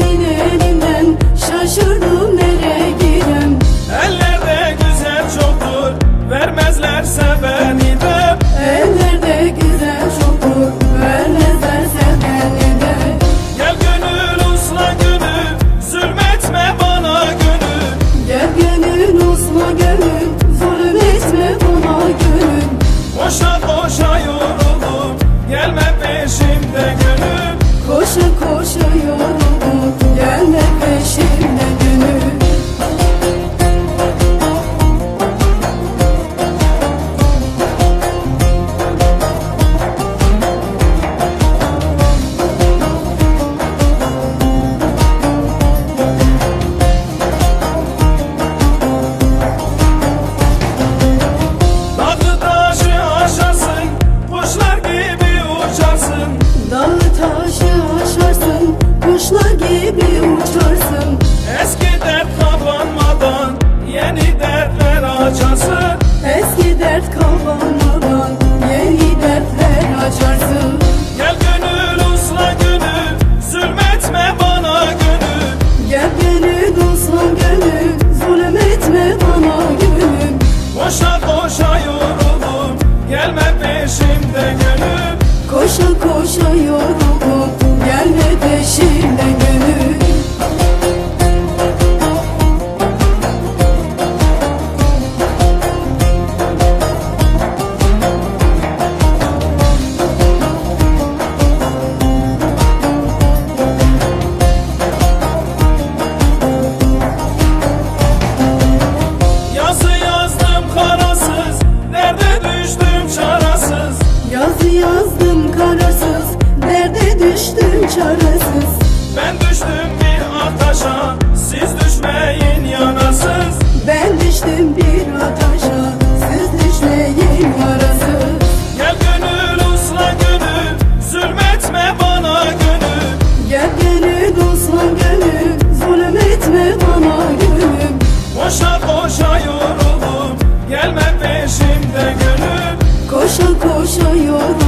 senin önüne Gelme peşimden gönül. Koşu koşuyor. düştüm bir ataşa Siz yarası Gel gönül usla gönül Zulmetme bana gönül. Gel gönül usla gönül Zulmetme bana gönül. Boşa boşa yoruldum Gelme peşimde gönül. Koşa koşa yoruldum.